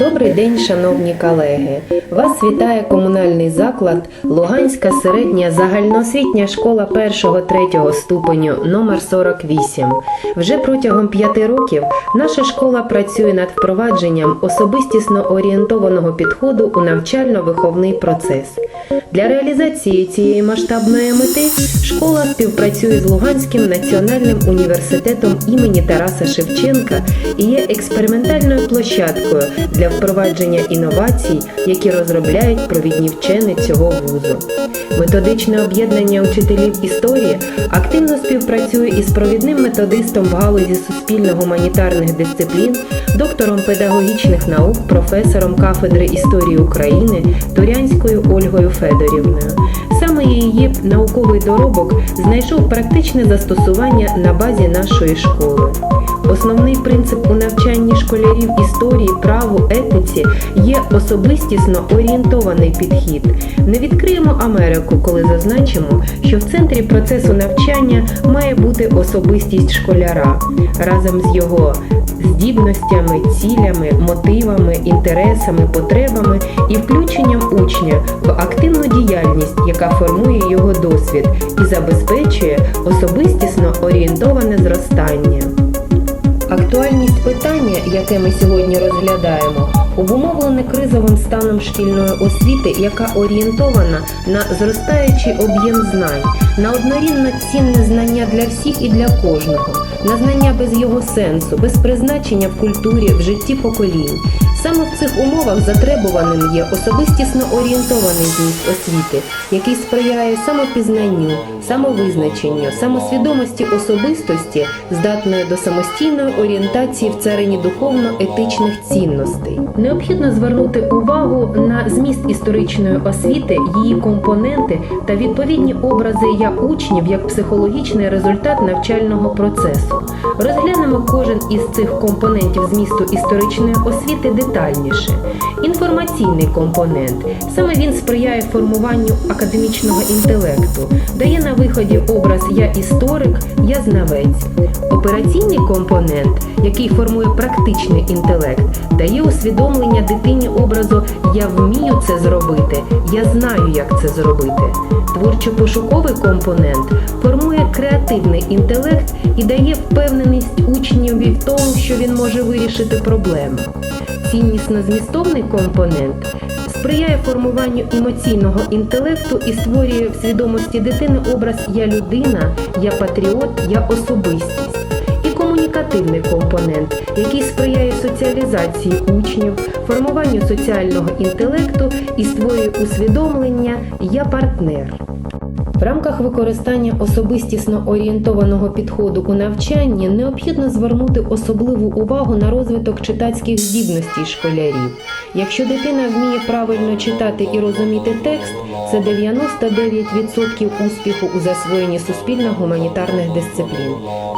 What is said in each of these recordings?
Добрий день, шановні колеги. Вас вітає комунальний заклад Луганська середня загальноосвітня школа 1-3 ступеню номер 48. Вже протягом п'яти років наша школа працює над впровадженням особистісно орієнтованого підходу у навчально-виховний процес. Для реалізації цієї масштабної мети школа співпрацює з Луганським національним університетом імені Тараса Шевченка і є експериментальною площадкою для впровадження інновацій, які розробляють провідні вчені цього вузу. Методичне об'єднання учителів історії активно співпрацює із провідним методистом в галузі суспільно-гуманітарних дисциплін, доктором педагогічних наук, професором кафедри історії України Турянською Ольгою Федорівною. Саме її науковий доробок знайшов практичне застосування на базі нашої школи. Основний принцип у навчанні школярів історії, праву, етиці є особистісно орієнтований підхід. Не відкриємо Америку, коли зазначимо, що в центрі процесу навчання має бути особистість школяра разом з його здібностями, цілями, мотивами, інтересами, потребами і включенням учня в активну діяльність, яка формує його досвід і забезпечує особистісно орієнтоване зростання. Актуальність питання, яке ми сьогодні розглядаємо, обумовлене кризовим станом шкільної освіти, яка орієнтована на зростаючий об'єм знань, на однорідно цінне знання для всіх і для кожного, на знання без його сенсу, без призначення в культурі, в житті поколінь. Саме в цих умовах затребуваним є особистісно орієнтований зміст освіти, який сприяє самопізнанню, самовизначенню, самосвідомості особистості, здатної до самостійної орієнтації в царині духовно-етичних цінностей. Необхідно звернути увагу на зміст історичної освіти, її компоненти та відповідні образи я учнів як психологічний результат навчального процесу. Розглянемо кожен із цих компонентів змісту історичної освіти детальніше. Інформаційний компонент саме він сприяє формуванню академічного інтелекту, дає на виході образ я історик, я знавець. Операційний компонент, який формує практичний інтелект, дає усвідомлення дитині образу Я вмію це зробити, я знаю, як це зробити. Творчо-пошуковий компонент формує креативний інтелект і дає впевненість учніві в тому, що він може вирішити проблему. Ціннісно-змістовний компонент сприяє формуванню емоційного інтелекту і створює в свідомості дитини образ Я людина, я патріот, я особистість. Комунікативний компонент, який сприяє соціалізації учнів, формуванню соціального інтелекту і створює усвідомлення Я партнер. В рамках використання особистісно орієнтованого підходу у навчанні необхідно звернути особливу увагу на розвиток читацьких здібностей школярів. Якщо дитина вміє правильно читати і розуміти текст, це 99% успіху у засвоєнні суспільно-гуманітарних дисциплін.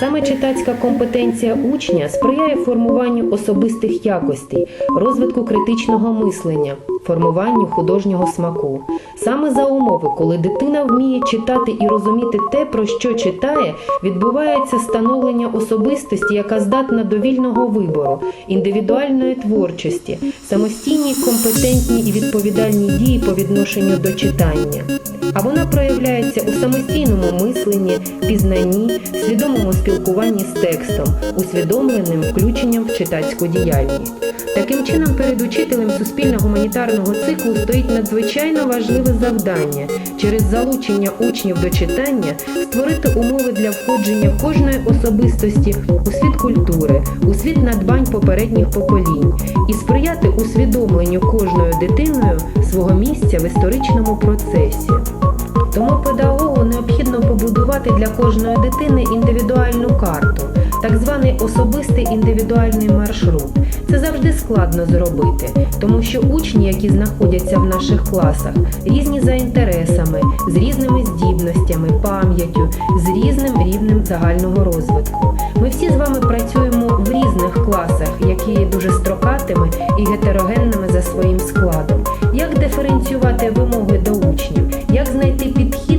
Саме читацька компетенція учня сприяє формуванню особистих якостей, розвитку критичного мислення, формуванню художнього смаку. Саме за умови, коли дитина вміє читати і розуміти те, про що читає, відбувається становлення особистості, яка здатна до вільного вибору, індивідуальної творчості, самостійні, компетентні і відповідальні дії по відношенню до читання. А вона проявляється у самостійному мисленні, пізнанні, свідомому спілкуванні з текстом, усвідомленим включенням в читацьку діяльність. Таким чином, перед учителем суспільно-гуманітарного циклу стоїть надзвичайно важливе завдання через залучення учнів до читання створити умови для входження кожної особистості у світ культури, у світ надбань попередніх поколінь і сприяти усвідомленню кожною дитиною свого місця в історичному процесі. Тому педагогу необхідно побудувати для кожної дитини індивідуальну карту, так званий особистий індивідуальний маршрут. Це завжди складно зробити, тому що учні, які знаходяться в наших класах, різні за інтересами, з різними здібностями, пам'яттю, з різним рівнем загального розвитку. Ми всі з вами працюємо в різних класах, які є дуже строкатими і гетерогенними за своїм складом. Як диференціювати вимоги до учнів? Як знайти підхід,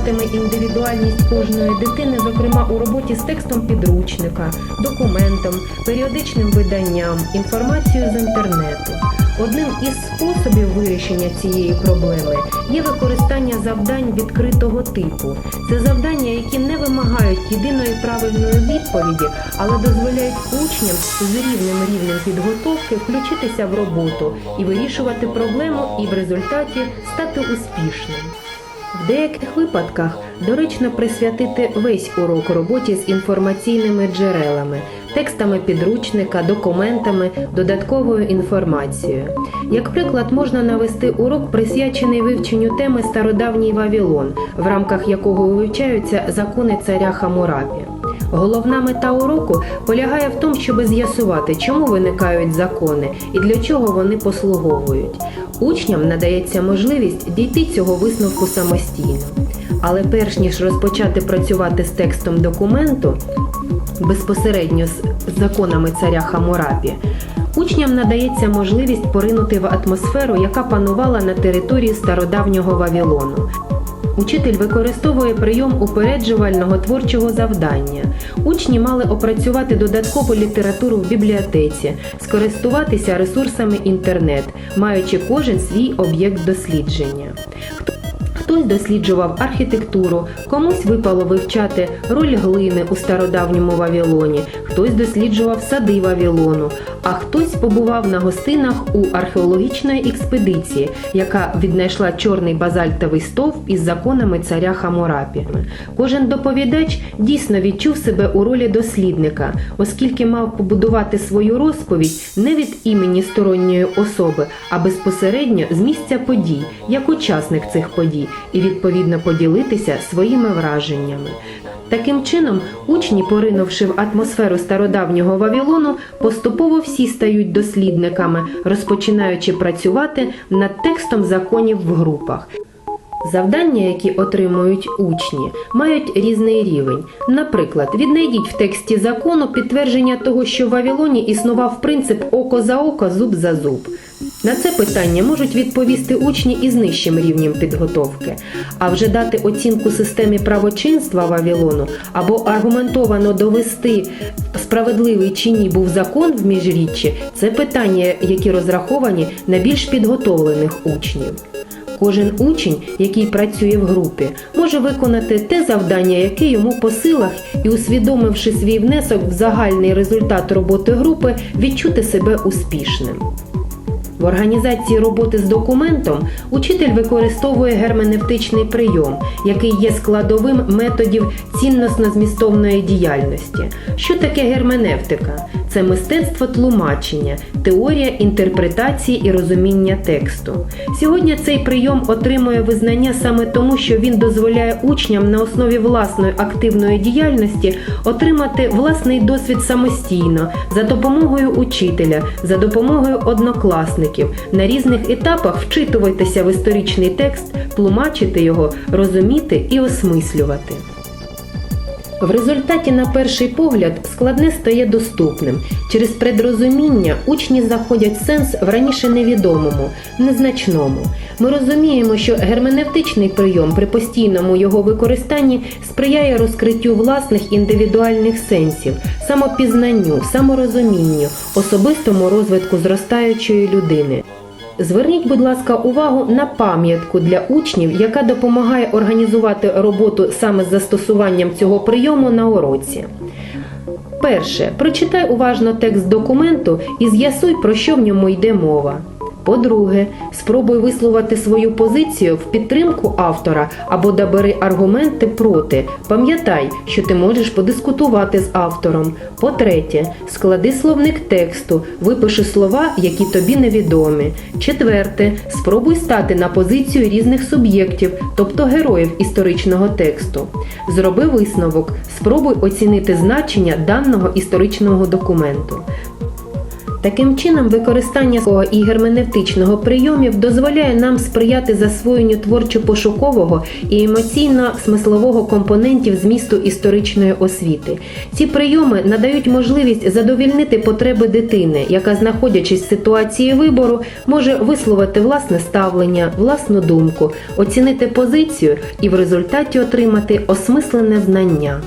враховуватиме індивідуальність кожної дитини, зокрема у роботі з текстом підручника, документом, періодичним виданням, інформацією з інтернету. Одним із способів вирішення цієї проблеми є використання завдань відкритого типу. Це завдання, які не вимагають єдиної правильної відповіді, але дозволяють учням з рівним рівнем підготовки включитися в роботу і вирішувати проблему, і в результаті стати успішним. В деяких випадках доречно присвятити весь урок роботі з інформаційними джерелами, текстами підручника, документами, додатковою інформацією. Як приклад, можна навести урок, присвячений вивченню теми Стародавній Вавилон, в рамках якого вивчаються закони царя Хамурапі. Головна мета уроку полягає в тому, щоб з'ясувати, чому виникають закони і для чого вони послуговують. Учням надається можливість дійти цього висновку самостійно. Але перш ніж розпочати працювати з текстом документу безпосередньо з законами царя Хамурапі, учням надається можливість поринути в атмосферу, яка панувала на території стародавнього Вавилону. Учитель використовує прийом упереджувального творчого завдання. Учні мали опрацювати додаткову літературу в бібліотеці, скористуватися ресурсами інтернет, маючи кожен свій об'єкт дослідження. Хто- Хтось досліджував архітектуру, комусь випало вивчати роль глини у стародавньому Вавилоні, хтось досліджував сади Вавилону, а хтось побував на гостинах у археологічної експедиції, яка віднайшла чорний базальтовий стовп із законами царя Хамурапі. Кожен доповідач дійсно відчув себе у ролі дослідника, оскільки мав побудувати свою розповідь не від імені сторонньої особи, а безпосередньо з місця подій, як учасник цих подій, і відповідно поділитися своїми враженнями. Таким чином, учні, поринувши в атмосферу стародавнього Вавилону, поступово всі стають дослідниками, розпочинаючи працювати над текстом законів в групах. Завдання, які отримують учні, мають різний рівень. Наприклад, віднайдіть в тексті закону підтвердження того, що в Вавилоні існував принцип око за око, зуб за зуб. На це питання можуть відповісти учні із нижчим рівнем підготовки, а вже дати оцінку системі правочинства Вавилону або аргументовано довести, справедливий чи ні був закон в міжріччі, це питання, які розраховані на більш підготовлених учнів. Кожен учень, який працює в групі, може виконати те завдання, яке йому по силах, і, усвідомивши свій внесок в загальний результат роботи групи, відчути себе успішним. В організації роботи з документом учитель використовує герменевтичний прийом, який є складовим методів цінносно-змістовної діяльності. Що таке герменевтика? Це мистецтво тлумачення, теорія інтерпретації і розуміння тексту. Сьогодні цей прийом отримує визнання саме тому, що він дозволяє учням на основі власної активної діяльності отримати власний досвід самостійно за допомогою учителя, за допомогою однокласників. На різних етапах вчитуватися в історичний текст, тлумачити його, розуміти і осмислювати. В результаті, на перший погляд, складне стає доступним. Через предрозуміння учні знаходять сенс в раніше невідомому, незначному. Ми розуміємо, що герменевтичний прийом при постійному його використанні сприяє розкриттю власних індивідуальних сенсів, самопізнанню, саморозумінню, особистому розвитку зростаючої людини. Зверніть, будь ласка, увагу на пам'ятку для учнів, яка допомагає організувати роботу саме з застосуванням цього прийому на уроці. Перше. Прочитай уважно текст документу і з'ясуй, про що в ньому йде мова. По-друге, спробуй висловити свою позицію в підтримку автора або добери аргументи проти. Пам'ятай, що ти можеш подискутувати з автором. По-третє, склади словник тексту, випиши слова, які тобі невідомі. Четверте, спробуй стати на позицію різних суб'єктів, тобто героїв історичного тексту. Зроби висновок, спробуй оцінити значення даного історичного документу. Таким чином, використання і герменевтичного прийомів дозволяє нам сприяти засвоєнню творчо-пошукового і емоційно-смислового компонентів змісту історичної освіти. Ці прийоми надають можливість задовільнити потреби дитини, яка, знаходячись в ситуації вибору, може висловити власне ставлення, власну думку, оцінити позицію і в результаті отримати осмислене знання.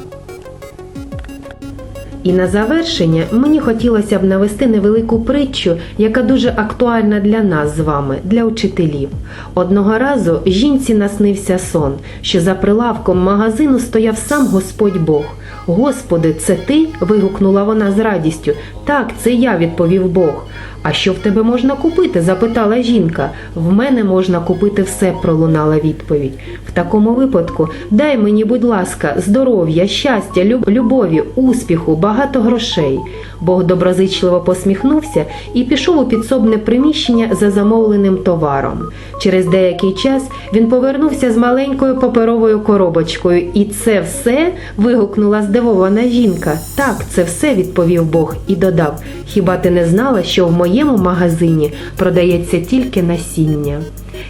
І на завершення мені хотілося б навести невелику притчу, яка дуже актуальна для нас з вами, для учителів. Одного разу жінці наснився сон, що за прилавком магазину стояв сам Господь Бог. Господи, це ти? вигукнула вона з радістю. Так, це я, відповів Бог. А що в тебе можна купити? запитала жінка. В мене можна купити все, пролунала відповідь. В такому випадку дай мені, будь ласка, здоров'я, щастя, люб- любові, успіху, багато грошей. Бог доброзичливо посміхнувся і пішов у підсобне приміщення за замовленим товаром. Через деякий час він повернувся з маленькою паперовою коробочкою. І це все? вигукнула здивована жінка. Так, це все, відповів Бог і додав: Хіба ти не знала, що в моєму магазині продається тільки насіння?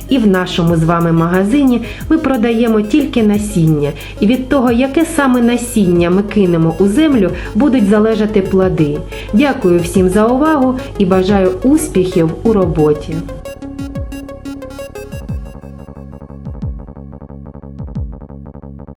І в нашому з вами магазині ми продаємо тільки насіння, і від того, яке саме насіння ми кинемо у землю, будуть залежати плоди. Дякую всім за увагу і бажаю успіхів у роботі.